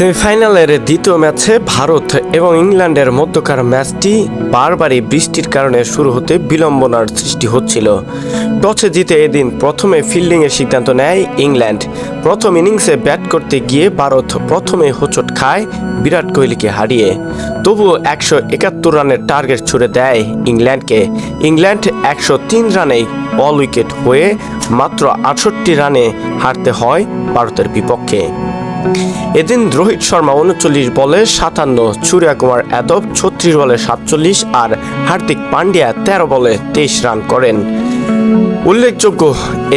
সেমিফাইনালের দ্বিতীয় ম্যাচে ভারত এবং ইংল্যান্ডের মধ্যকার ম্যাচটি বারবারই বৃষ্টির কারণে শুরু হতে বিলম্বনার সৃষ্টি হচ্ছিল। টসে জিতে এদিন প্রথমে ফিল্ডিংয়ের সিদ্ধান্ত নেয় ইংল্যান্ড। প্রথম ইনিংসে ব্যাট করতে গিয়ে ভারত প্রথমে হোঁচট খায় বিরাট কোহলিকে হারিয়ে। তবুও একশো একাত্তর রানের টার্গেট ছুড়ে দেয় ইংল্যান্ডকে। ইংল্যান্ড একশো তিন রানেই অল উইকেট হয়ে মাত্র আটষট্টি রানে হারতে হয় ভারতের বিপক্ষে। এদিন রোহিত শর্মা উনচল্লিশ বলে সাতান্ন, সূর্যা কুমার যাদব ছত্রিশ বলে সাতচল্লিশ আর হার্দিক পান্ডিয়া তেরো বলে তেইশ রান করেন। উল্লেখযোগ্য,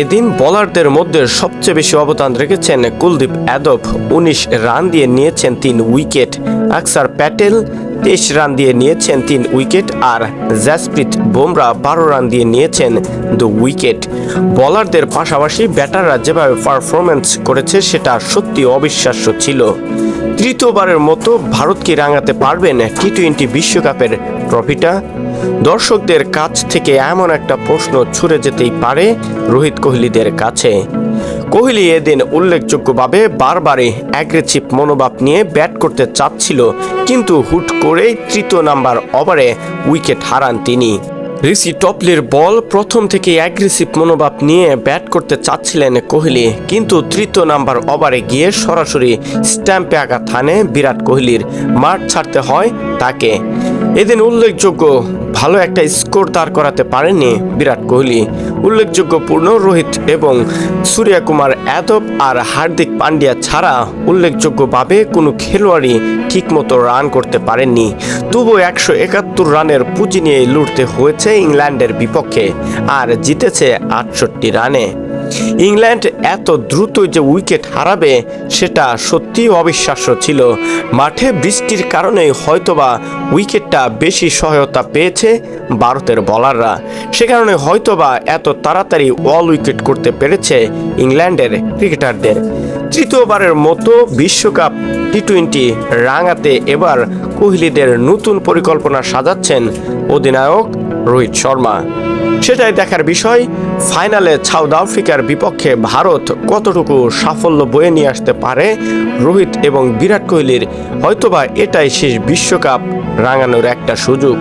এদিন বলারদের মধ্যে সবচেয়ে বেশি অবদান রেখেছেন কুলদীপ যাদব উনিশ রান দিয়ে নিয়েছেন তিন উইকেট। আকসার প্যাটেল তেইশ রান দিয়ে নিয়েছেন তিন উইকেট, আর জাসপ্রীত বুমরা বারো রান দিয়ে নিয়েছেন দু উইকেট। বোলারদের পাশাপাশি ব্যাটাররা যেভাবে পারফরমেন্স করেছে, সেটা সত্যি অবিশ্বাস্য ছিল। তৃতীয়বারের মতো ভারতকে রাঙাতে পারবেন টি টোয়েন্টি বিশ্বকাপের ট্রফিটা? দর্শকদের কাছ থেকে এমন একটা প্রশ্ন ছুড়ে যেতেই পারে রোহিত কোহলিদের কাছে। কোহলি এদিন উল্লেখযোগ্যভাবে বারবারই অ্যাগ্রেসিভ মনোভাব নিয়ে ব্যাট করতে চাচ্ছিল, কিন্তু হুট করেই তৃতীয় নাম্বার ওভারে উইকেট হারান তিনি। ঋষি টপলির বল প্রথম থেকে অ্যাগ্রেসিভ মনোভাব নিয়ে ব্যাট করতে চাচ্ছিলেন কোহলি, কিন্তু তৃতীয় নাম্বার ওভারে গিয়ে সরাসরি স্ট্যাম্পে আঘাত হানে বিরাট কোহলির। মাঠ ছাড়তে হয় তাকে। এদিন উল্লেখযোগ্য ভালো একটা স্কোর দাঁড় করাতে পারেননি বিরাট কোহলি। উল্লেখযোগ্য পূর্ণ রোহিত এবং সূর্যা কুমার যাদব আর হার্দিক পান্ডিয়া ছাড়া উল্লেখযোগ্যভাবে কোনো খেলোয়াড়ই ঠিকমতো রান করতে পারেননি। তবু একশো একাত্তর রানের পুঁজি নিয়ে লুটতে হয়েছে ইংল্যান্ডের বিপক্ষে, আর জিতেছে আটষট্টি রানে। ইংল্যান্ড এত দ্রুত যে উইকেট হারাবে, সেটা সত্যিই অবিশ্বাস্য ছিল। মাঠে বৃষ্টির কারণে হয়তোবা উইকেটটা বেশি সহায়তা পেয়েছে ভারতের বলাররা। সে কারণে হয়তোবা এত তাড়াতাড়ি অল উইকেট করতে পেরেছে ইংল্যান্ডের ক্রিকেটারদের। তৃতীয়বারের মতো বিশ্বকাপ টি টোয়েন্টি রাঙাতে এবার কোহলিদের নতুন পরিকল্পনা সাজাচ্ছেন অধিনায়ক রোহিত শর্মা। সেটাই দেখার বিষয়, ফাইনালে সাউথ আফ্রিকার বিপক্ষে ভারত কতটুকু সাফল্য বয়ে নিয়ে আসতে পারে, রোহিত এবং বিরাট কোহলির হয়তোবা এটাই শেষ বিশ্বকাপ রাঙানোর একটা সুযোগ।